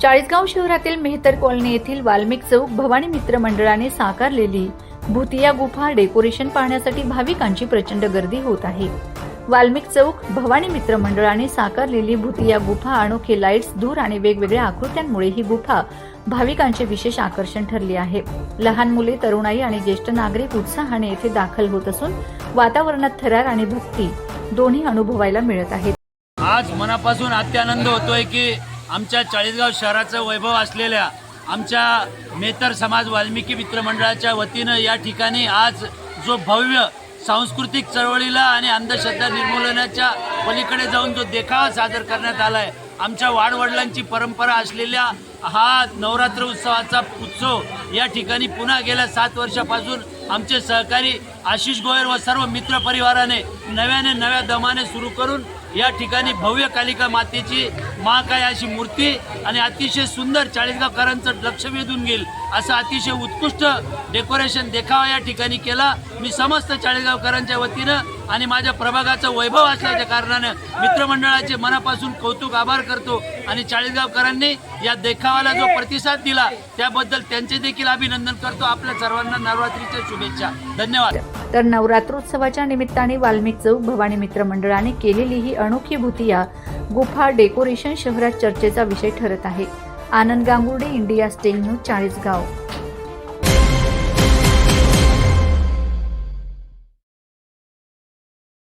चाळीसगाव शहरातील मेहतर कॉलनी येथील वाल्मिक चौक भवानी मित्र मंडळाने साकारलेली भूतिया गुफा डेकोरेशन पाहण्यासाठी भाविकांची प्रचंड गर्दी होत आहे. वाल्मिक चौक भवानी मित्र मंडळाने साकारलेली भूतिया गुफा अनोखे लाईट्स धूर आणि वेगवेगळ्या आकृत्यांमुळे ही गुफा भाविकांचे विशेष आकर्षण ठरले आहे. लहान मुले तरुणाई आणि ज्येष्ठ नागरिक उत्साहाने येथे दाखल होत असून वातावरणात थरार आणि भक्ती दोन्ही अनुभवायला मिळत आहेत. आज मनापासून अत्यानंद होतोय की आमच्या चाळीसगाव शहराचं वैभव असलेल्या आमच्या मेतर समाज वाल्मिकी मित्र मंडळाच्या वतीनं या ठिकाणी आज जो भव्य सांस्कृतिक चळवळीला आणि अंधश्रद्धा निर्मूलनाच्या पलीकडे जाऊन जो देखावा सादर करण्यात आला आहे आमच्या वाडवडिलांची परंपरा असलेल्या हा नवरात्र उत्सवाचा उत्सव या ठिकाणी पुन्हा गेल्या सात वर्षापासून आमचे सहकारी आशिष गोयर व सर्व मित्र परिवाराने नव्याने नव्या दमाने सुरू करून या ठिकाणी भव्य कालिका मातेची महाकाय अशी मूर्ती आणि अतिशय सुंदर चाळीसगावकरांचं लक्ष वेधून घेईल असं अतिशय उत्कृष्ट डेकोरेशन देखावा या ठिकाणी केला. मी समस्त चाळीसगावकरांच्या वतीनं आणि माझ्या प्रभागाचं वैभव असल्याच्या कारणानं मित्रमंडळाचे मनापासून कौतुक आभार करतो आणि चाळीसगावकरांनी या देखावाला जो प्रतिसाद दिला त्याबद्दल त्यांचे देखील अभिनंदन करतो. आपल्या सर्वांना नवरात्रीच्या शुभेच्छा. धन्यवाद. तर नवरात्रोत्सवाच्या निमित्ताने वाल्मिक चौक भवानी मित्र मंडळाने केलेली ही अनोखी भूतिया गुफा डेकोरेशन शहरात चर्चेचा विषय ठरत आहे. आनंद गांगुर्डे इंडिया स्टेल न्यूज चाळीसगाव.